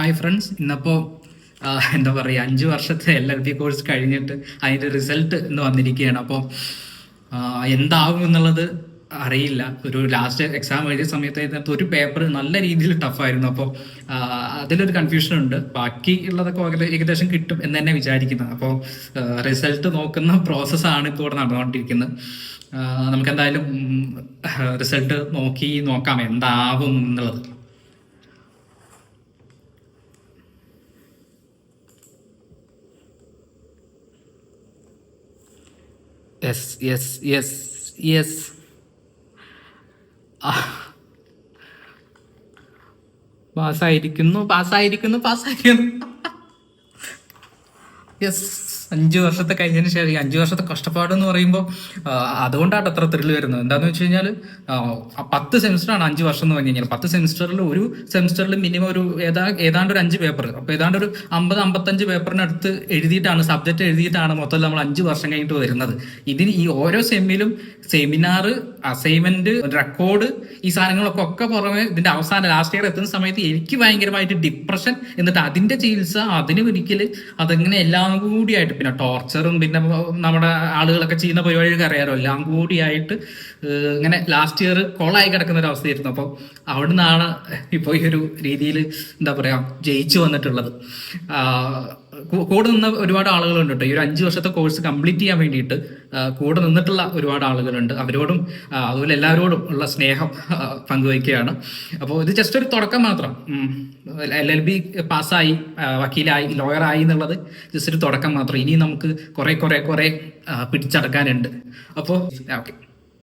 Hi friends ഇന്നപ്പോൾ എന്താ പറയുക അഞ്ച് വർഷത്തെ എൽ എൽ ബി കോഴ്സ് കഴിഞ്ഞിട്ട് അതിന്റെ റിസൾട്ട് ഇന്ന് വന്നിരിക്കുകയാണ്. അപ്പോൾ എന്താകും എന്നുള്ളത് അറിയില്ല. ഒരു ലാസ്റ്റ് എക്സാം എഴുതിയ സമയത്ത് ഒരു പേപ്പർ നല്ല രീതിയിൽ ടഫായിരുന്നു അപ്പോൾ അതിലൊരു കൺഫ്യൂഷൻ ഉണ്ട്. ബാക്കി ഉള്ളതൊക്കെ ഏകദേ- ഏകദേശം കിട്ടും എന്ന് തന്നെ വിചാരിക്കുന്നത് അപ്പോൾ റിസൾട്ട് നോക്കുന്ന പ്രോസസ്സാണ് ഇപ്പോൾ ഇവിടെ നടന്നുകൊണ്ടിരിക്കുന്നത്. നമുക്ക് എന്തായാലും റിസൾട്ട് നോക്കി നോക്കാം. എന്താവും എന്നുള്ളത്. യെസ് യെസ് യെസ് യെസ് പാസ്സായിരിക്കുന്നു പാസ്സായിരിക്കുന്നു പാസ്സായിരിക്കുന്നു യെസ് അഞ്ച് വർഷത്തെ കഴിഞ്ഞതിന് ശേഷം ഈ അഞ്ച് വർഷത്തെ കഷ്ടപ്പാട് എന്ന് പറയുമ്പോൾ അതുകൊണ്ടാണ് അത്ര ത്രില്ല് വരുന്നത്. എന്താന്ന് വെച്ച് കഴിഞ്ഞാൽ പത്ത് സെമിസ്റ്ററാണ് അഞ്ച് വർഷം എന്ന് പറഞ്ഞു കഴിഞ്ഞാൽ പത്ത് സെമിസ്റ്ററിൽ ഒരു സെമിസ്റ്ററിൽ മിനിമം ഒരു ഏതാ ഏതാണ്ട് ഒരു അഞ്ച് പേപ്പർ അപ്പോൾ ഏതാണ്ട് ഒരു അമ്പത് അമ്പത്തഞ്ച് പേപ്പറിനടുത്ത് എഴുതിയിട്ടാണ് സബ്ജക്റ്റ് എഴുതിയിട്ടാണ് മൊത്തം നമ്മൾ അഞ്ച് വർഷം കഴിഞ്ഞിട്ട് വരുന്നത്. ഇതിന് ഈ ഓരോ സെമ്മിലും സെമിനാർ അസൈൻമെന്റ് റെക്കോർഡ് ഈ സാധനങ്ങളൊക്കെ ഒക്കെ പുറമെ ഇതിന്റെ അവസാനം ലാസ്റ്റ് ഇയർ എത്തുന്ന സമയത്ത് എനിക്ക് ഭയങ്കരമായിട്ട് ഡിപ്രഷൻ എന്നിട്ട് അതിന്റെ ചികിത്സ അതിന് ഒരിക്കൽ അതങ്ങനെ എല്ലാം കൂടിയായിട്ട് പിന്നെ ടോർച്ചറും പിന്നെ നമ്മുടെ ആളുകളൊക്കെ ചെയ്യുന്ന പരിപാടിയൊക്കെ അറിയാലോ എല്ലാം കൂടിയായിട്ട് ഇങ്ങനെ ലാസ്റ്റ് ഇയർ കോളായി കിടക്കുന്ന ഒരു അവസ്ഥയായിരുന്നു. അപ്പോൾ അവിടുന്നാണ് ഇപ്പോൾ ഈ ഒരു രീതിയിൽ എന്താ പറയാ ജയിച്ചു വന്നിട്ടുള്ളത്. കൂടെ നിന്ന് ഒരുപാട് ആളുകളുണ്ട് കേട്ടോ. ഈ ഒരു അഞ്ച് വർഷത്തെ കോഴ്സ് കംപ്ലീറ്റ് ചെയ്യാൻ വേണ്ടിയിട്ട് കൂടെ നിന്നിട്ടുള്ള ഒരുപാട് ആളുകളുണ്ട്. അവരോടും അതുപോലെ എല്ലാവരോടും ഉള്ള സ്നേഹം പങ്കുവയ്ക്കുകയാണ്. അപ്പോൾ ഇത് ജസ്റ്റ് ഒരു തുടക്കം മാത്രം. എൽ എൽ ബി പാസ്സായി വക്കീലായി ലോയറായി എന്നുള്ളത് ജസ്റ്റ് ഒരു തുടക്കം മാത്രം. ഇനി നമുക്ക് കുറെ കുറെ കുറെ പിടിച്ചടക്കാനുണ്ട്. അപ്പോൾ ഓക്കെ